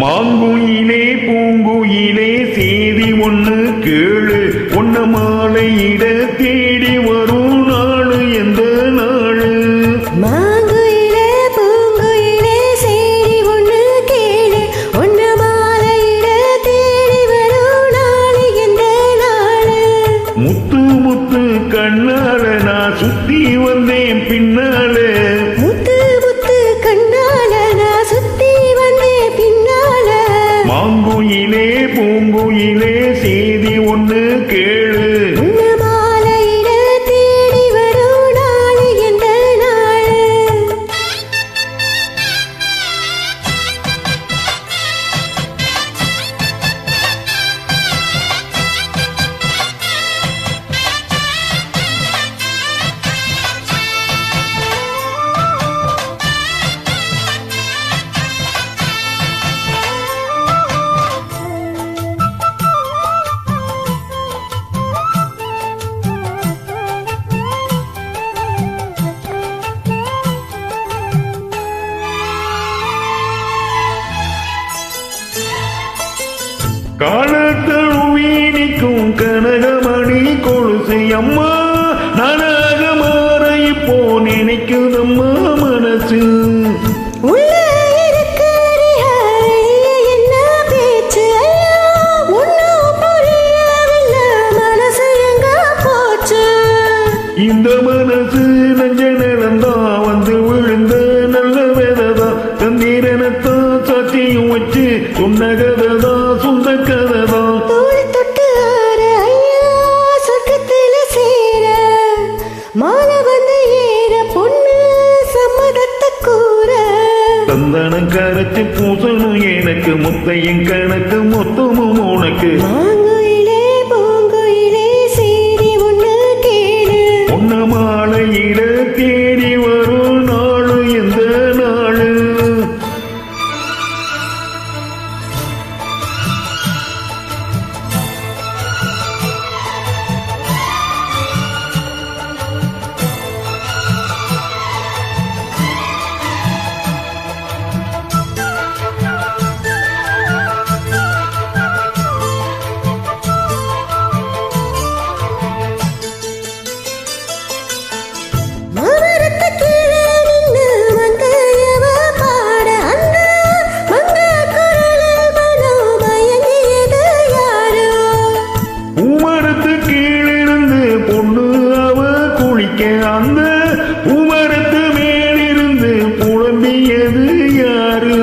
மாங்குயிலே பூங்குயிலே செய்தி ஒண்ணு கேளு. ஒன்ன மாலையிட தேடி வரும் நாளு எந்த நாளு? மாங்குயிலே பூங்குயிலே சேரி ஒண்ணு கேளு. ஒண்ணு மாலையிட தேடி வரும் நாளு எந்த நாளு? முத்து முத்து கண்ணால நான் சுத்தி வந்தேன் பின்னால. மாங்குயிலே பூங்குயிலே செய்தி ஒன்று கேளு. காலத்தழுவீனிக்கும் கனகமணி கொலுசை அம்மா நானாக மாற இப்போ நினைக்குதம்மா மனசு. உள்ள இருக்கிறியா தந்தனம் கரைச்சு பூசணும் எனக்கு முத்தையும் கணக்கு மொத்தமும் உனக்கு. அந்த உமரத்து மேலிருந்து புலம்பியது யாரு?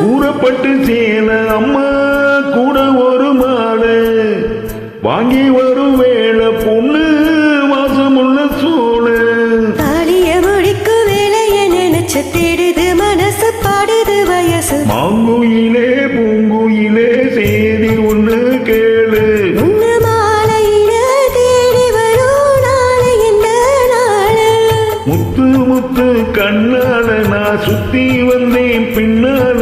கூறப்பட்டு சேல அம்மா கூட ஒரு மாலை. வாங்கி மாங்குயிலே பூங்குயிலே செய்தி ஒண்ணு கேளு. முத்து முத்து கண்ணால நான் சுத்தி வந்தேன் பின்னால.